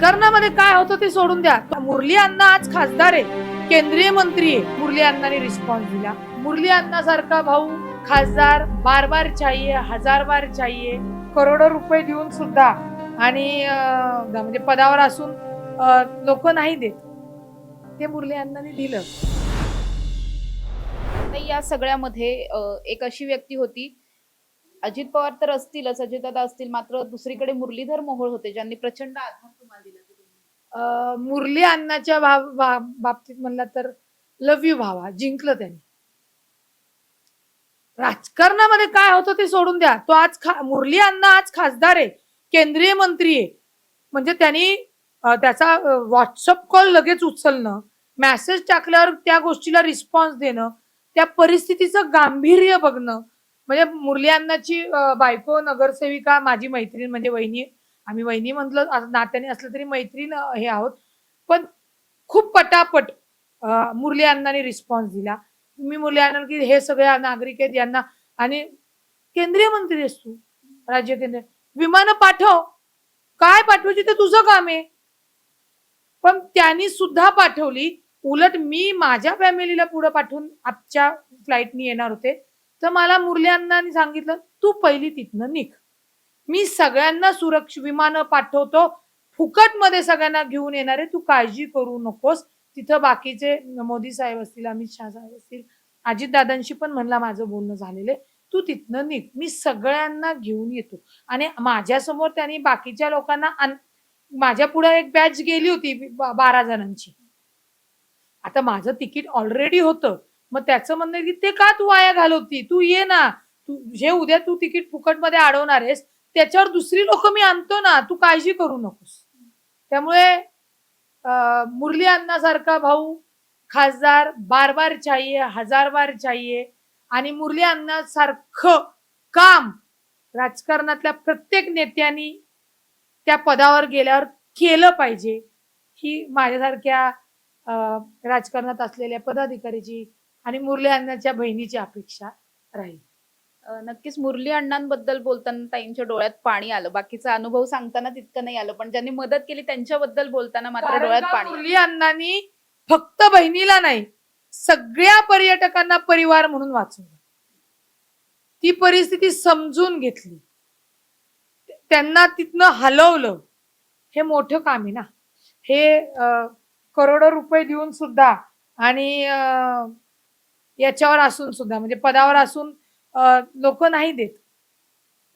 राजकारणामध्ये काय होतं ते सोडून द्या. मुरली अण्णा आज खासदार आहे. केंद्रीय मंत्री आहे. मुरली अण्णाने रिस्पॉन्स दिला. मुरली अण्णा सारखा भाऊ खासदार बार बार चाहिए हजार बार चाहिए करोडो रुपये देऊन सुद्धा आणि म्हणजे पदावर असून लोक नाही देत. ते मुरली अण्णाने दिलं. नाही या सगळ्यामध्ये एक अशी व्यक्ती होती. अजित पवार तर असतीलच अजितदादा असतील मात्र दुसरीकडे मुरलीधर मोहोळ होते ज्यांनी प्रचंड आधार मुरली अण्णाच्या भाव- भा- बाबतीत म्हणला तर लव यू भावा जिंकलं त्यांनी. राजकारणामध्ये काय होतं ते सोडून द्या. तो आज खा मुरली अण्णा आज खासदार आहे केंद्रीय मंत्री आहे. म्हणजे त्यांनी त्याचा व्हॉट्सअप कॉल लगेच उचलणं मॅसेज टाकल्यावर त्या गोष्टीला रिस्पॉन्स देणं त्या परिस्थितीचं गांभीर्य बघणं. म्हणजे मुरली अण्णाची बायको नगरसेविका माझी मैत्रीण म्हणजे वहिनी आम्ही वहिनी म्हटलो नात्याने असलं तरी मैत्रीण हे आहोत. पण खूप पटापट मुरली अण्णांनी रिस्पॉन्स दिला. मी मुरली अण्णा की हे सगळ्या नागरिक आहेत यांना आणि केंद्रीय मंत्री आहेस तू राज्य केंद्र. विमानं पाठव. काय पाठवायची ते तुझं काम आहे. पण त्यांनी सुद्धा पाठवली. उलट मी माझ्या फॅमिलीला पुढे पाठवून आजच्या फ्लाईटनी येणार होते. तर मला मुरली अण्णांनी सांगितलं तू पहिली तिथनं निघ. मी सगळ्यांना सुरक्ष विमानं पाठवतो. फुकटमध्ये सगळ्यांना घेऊन येणार आहे तू काळजी करू नकोस. तिथं बाकीचे मोदी साहेब असतील अमित शहा साहेब असतील अजितदादांशी पण म्हणला माझं बोलणं झालेलं आहे. तू तिथनं निघ. मी सगळ्यांना घेऊन येतो. आणि माझ्यासमोर त्यांनी बाकीच्या लोकांना माझ्या पुढे एक बॅच गेली होती बारा जणांची. आता माझं तिकीट ऑलरेडी होतं. मग त्याचं म्हणणं की ते का तू वाया घालवती? तू ये ना. तू जे उद्या तू तिकीट फुकटमध्ये अडवणार आहेस त्याच्यावर दुसरी लोक मी आणतो ना तू काळजी करू नकोस. त्यामुळे मुरली अण्णासारखा भाऊ खासदार बार बार चाहिए हजार बार चाहिए आणि मुरली अण्णासारखं काम राजकारणातल्या प्रत्येक नेत्यांनी त्या पदावर गेल्यावर केलं पाहिजे ही माझ्यासारख्या अं, राजकारणात असलेल्या पदाधिकारीची आणि मुरली अण्णाच्या बहिणीची अपेक्षा राहील. नक्कीच मुरली अण्णांबद्दल बोलताना ताईंच्या डोळ्यात पाणी आलं. बाकीचा अनुभव सांगताना तितकं नाही आलं. पण ज्यांनी मदत केली त्यांच्याबद्दल बोलताना मात्र डोळ्यात पाणी. मुरली अण्णांनी फक्त बहिणीला नाही सगळ्या पर्यटकांना परिवार म्हणून वाचवलं. ती परिस्थिती समजून घेतली. त्यांना तिथनं हलवलं. हे मोठं काम आहे ना. हे करोडो रुपये देऊन सुद्धा आणि याच्यावर असून सुद्धा म्हणजे पदावर असून लोक नाही देत.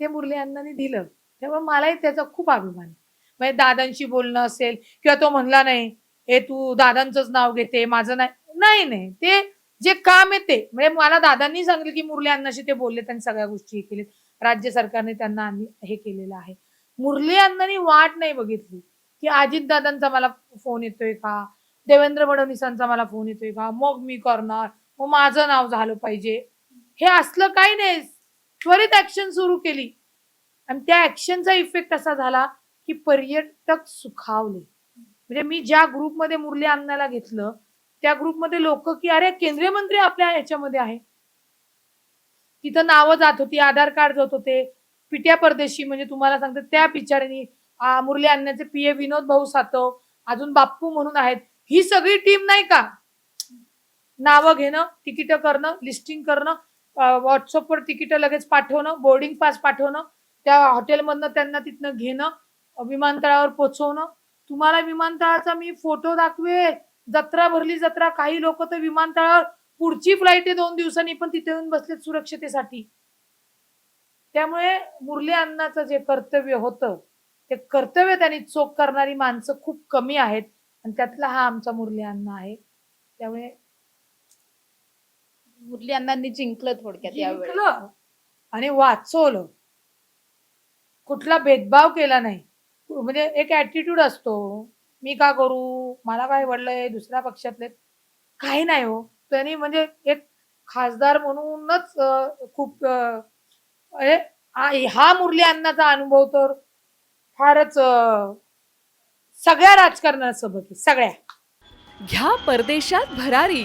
ते मुरली अण्णांनी दिलं. त्यामुळे मलाही त्याचा खूप अभिमान आहे. म्हणजे दादांशी बोलणं असेल किंवा तो म्हणला नाही हे तू दादांचंच नाव घेते माझं नाही. नाही नाही. ते जे काम आहे ते. म्हणजे मला दादांनी सांगितलं की मुरली अण्णाशी ते बोलले त्यांनी सगळ्या गोष्टी हे केलेत. राज्य सरकारने त्यांना हे केलेलं आहे. मुरली अण्णांनी वाट नाही बघितली की अजित दादांचा मला फोन येतोय का? देवेंद्र फडणवीसांचा मला फोन येतोय का? मग मी करणार. मग माझं नाव झालं पाहिजे. हे असलं काही नाही. त्वरित ऍक्शन सुरू केली. आणि त्या ऍक्शनचा इफेक्ट असा झाला की पर्यटक सुखावले. म्हणजे मी ज्या ग्रुपमध्ये मुरली अण्णाला घेतलं त्या ग्रुपमध्ये लोक की अरे केंद्रीय मंत्री आपल्या याच्यामध्ये आहे. तिथं नावं जात होती आधार कार्ड जात होते. पिट्या परदेशी म्हणजे तुम्हाला सांगते त्या बिचाऱ्यांनी मुरली आणण्याचे पी ए विनोद भाऊ सातव अजून बाप्पू म्हणून आहेत. ही सगळी टीम नाही का? नावं घेणं तिकीट करणं लिस्टिंग करणं व्हॉट्सअपवर तिकीट लगेच पाठवणं बोर्डिंग पास पाठवणं त्या हॉटेलमधनं त्यांना तिथनं घेणं विमानतळावर पोचवणं. तुम्हाला विमानतळाचा मी फोटो दाखवे जत्रा भरली जत्रा काही लोक तर विमानतळावर पुढची फ्लाईट आहे दोन दिवसांनी पण तिथे येऊन बसलेत सुरक्षतेसाठी. त्यामुळे मुरली अण्णाचं जे कर्तव्य होतं ते कर्तव्य त्यांनी चोख करणारी माणसं खूप कमी आहेत. आणि त्यातला हा आमचा मुरली अण्णा आहे. त्यामुळे मुरली अण्णांनी जिंकलं थोडक्यात यावेळी. जिंकलं. आणि वाचवलं. कुठला भेदभाव केला नाही. म्हणजे एक ऍटिट्यूड असतो. मी का करू? मला काय वडलंय दुसऱ्या पक्षातले. काही नाही हो. त्यांनी म्हणजे एक खासदार म्हणूनच खूप म्हणजे हा- मुरली अण्णाचा अनुभव तर फारच सगळ्या राजकारणासोबत सगळ्या. घ्या परदेशात भरारी.